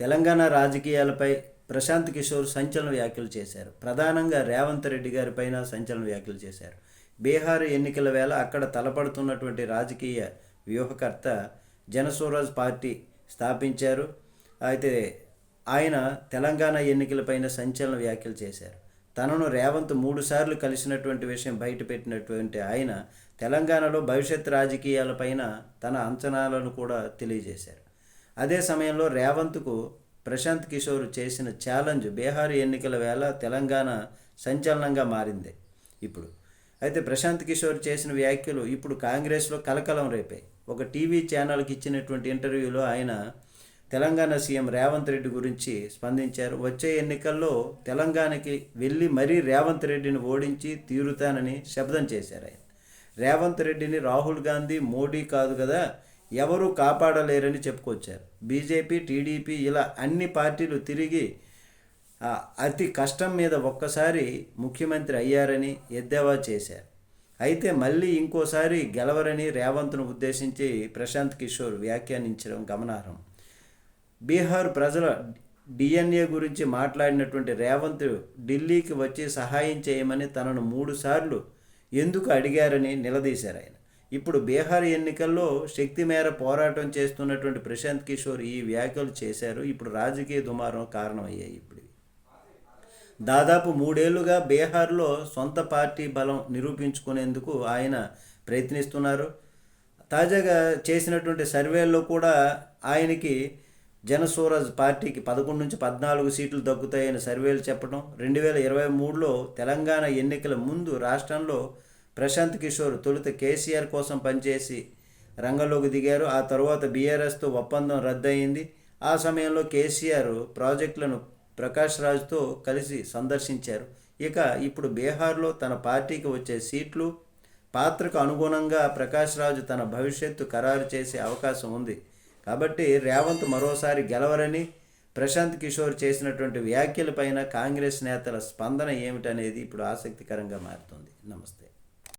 తెలంగాణ రాజకీయాలపై ప్రశాంత్ కిషోర్ సంచలన వ్యాఖ్యలు చేశారు. ప్రధానంగా రేవంత్ రెడ్డి గారి పైన సంచలన వ్యాఖ్యలు చేశారు. బీహార్ ఎన్నికల వేళ అక్కడ తలపడుతున్నటువంటి రాజకీయ వ్యూహకర్త జనస్వరాజ్ పార్టీ స్థాపించారు. అయితే ఆయన తెలంగాణ ఎన్నికలపైన సంచలన వ్యాఖ్యలు చేశారు. తనను రేవంత్ మూడుసార్లు కలిసినటువంటి విషయం బయటపెట్టినటువంటి ఆయన తెలంగాణలో భవిష్యత్ రాజకీయాలపైన తన అంచనాలను కూడా తెలియజేశారు. అదే సమయంలో రేవంత్కు ప్రశాంత్ కిషోర్ చేసిన ఛాలెంజ్ బీహార్ ఎన్నికల వేళ తెలంగాణ సంచలనంగా మారింది. ఇప్పుడు అయితే ప్రశాంత్ కిషోర్ చేసిన వ్యాఖ్యలు ఇప్పుడు కాంగ్రెస్లో కలకలం రేపాయి ఒక టీవీ ఛానల్కి ఇచ్చినటువంటి ఇంటర్వ్యూలో ఆయన తెలంగాణ సీఎం రేవంత్ రెడ్డి గురించి స్పందించారు. వచ్చే ఎన్నికల్లో తెలంగాణకి వెళ్ళి మరీ రేవంత్ రెడ్డిని ఓడించి తీరుతానని శబ్దం చేశారు ఆయన. రేవంత్ రెడ్డిని రాహుల్ గాంధీ మోడీ కాదు కదా ఎవరూ కాపాడలేరని చెప్పుకొచ్చారు. బీజేపీ టీడీపీ ఇలా అన్ని పార్టీలు తిరిగి అతి కష్టం మీద ఒక్కసారి ముఖ్యమంత్రి అయ్యారని ఎద్దేవా చేశారు. అయితే మళ్ళీ ఇంకోసారి గెలవరని రేవంత్ను ఉద్దేశించి ప్రశాంత్ కిషోర్ వ్యాఖ్యానించడం గమనార్హం. బీహార్ ప్రజల డిఎన్ఏ గురించి మాట్లాడినటువంటి రేవంత్ ఢిల్లీకి వచ్చి సహాయం చేయమని తనను మూడుసార్లు ఎందుకు అడిగారని నిలదీశారు ఆయన. ఇప్పుడు బీహార్ ఎన్నికల్లో శక్తి మేర పోరాటం చేస్తున్నటువంటి ప్రశాంత్ కిషోర్ ఈ వ్యాఖ్యలు చేశారు. ఇప్పుడు రాజకీయ దుమారం కారణమయ్యాయి ఇప్పుడు. దాదాపు మూడేళ్ళుగా బీహార్లో సొంత పార్టీ బలం నిరూపించుకునేందుకు ఆయన ప్రయత్నిస్తున్నారు. తాజాగా చేసినటువంటి సర్వేల్లో కూడా ఆయనకి జనస్వరాజ్ పార్టీకి పదకొండు నుంచి పద్నాలుగు సీట్లు దక్కుతాయని సర్వేలు చెప్పడం రెండు వేల ఇరవై మూడులో తెలంగాణ ఎన్నికల ముందు రాష్ట్రంలో ప్రశాంత్ కిషోర్ తొలుత కేసీఆర్ కోసం పనిచేసి రంగంలోకి దిగారు. ఆ తర్వాత బీఆర్ఎస్తో ఒప్పందం రద్దయింది. ఆ సమయంలో కేసీఆర్ ప్రాజెక్టులను ప్రకాష్ రాజ్తో కలిసి సందర్శించారు. ఇక ఇప్పుడు బీహార్లో తన పార్టీకి వచ్చే సీట్లు పాత్రకు అనుగుణంగా ప్రకాష్ రాజు తన భవిష్యత్తు ఖరారు చేసే అవకాశం ఉంది. కాబట్టి రేవంత్ మరోసారి గెలవరని ప్రశాంత్ కిషోర్ చేసినటువంటి వ్యాఖ్యలపైన కాంగ్రెస్ నేతల స్పందన ఏమిటనేది ఇప్పుడు ఆసక్తికరంగా మారుతుంది. నమస్తే.